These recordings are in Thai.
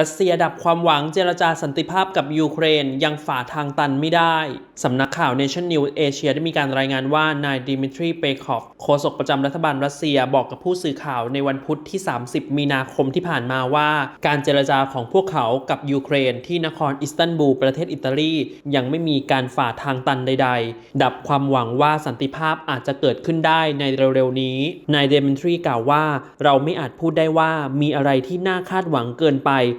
รัสเซียดับความหวังเจรจาสันติภาพกับยูเครนยังฝ่าทางตันไม่ได้ สำนักข่าว Nation News Asia ได้มีการรายงานว่านายดิมิทรี เปคอฟโฆษกประจำรัฐบาลรัสเซียบอกกับผู้สื่อข่าวในวันพุธที่ 30 มีนาคมที่ผ่านมาว่า การเจรจาของพวกเขากับยูเครน ที่นครอิสตันบูลประเทศอิตาลี ยังไม่มีการฝ่าทางตันใด ๆ ดับความหวังว่าสันติภาพอาจจะเกิดขึ้นได้ในเร็วๆนี้ นายเดมิทรีกล่าวว่า เราไม่อาจพูดได้ว่ามีอะไรที่น่าคาดหวังเกินไป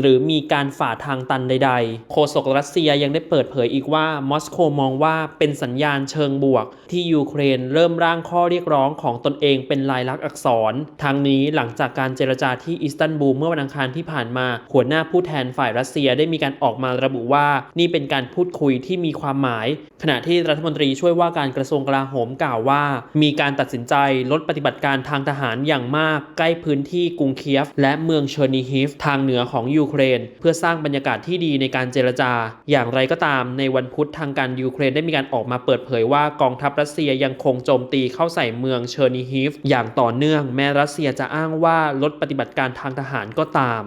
หรือมีการฝ่าทางตันใด ๆ โฆษกรัสเซียยังได้เปิดเผยอีกว่ามอสโกมองว่าเป็นสัญญาณเชิงบวก ที่ยูเครนเริ่มร่างข้อเรียกร้องของตนเองเป็นลายลักษณ์อักษร ทางนี้หลังจากการเจรจาที่อิสตันบูลเมื่อวันอังคารที่ผ่านมา หัวหน้าผู้แทนฝ่ายรัสเซียได้มีการออกมาระบุว่านี่เป็นการพูดคุยที่มีความหมาย ขณะที่รัฐมนตรีช่วยว่าการกระทรวงกลาโหมกล่าวว่า มีการตัดสินใจลดปฏิบัติการทางทหารอย่างมาก ใกล้พื้นที่กรุงเคียฟ และเมืองเชอร์นิฮิฟทางเหนือของยูเครน เพื่อสร้างบรรยากาศที่ดีในการเจรจา อย่างไรก็ตามในวันพุธทางการยูเครนได้มีการออกมาเปิดเผยว่ากองทัพรัสเซียยังคงโจมตีเข้าใส่เมืองเชอร์นิฮิฟอย่างต่อเนื่อง แม้รัสเซียจะอ้างว่าลดปฏิบัติการทางทหารก็ตาม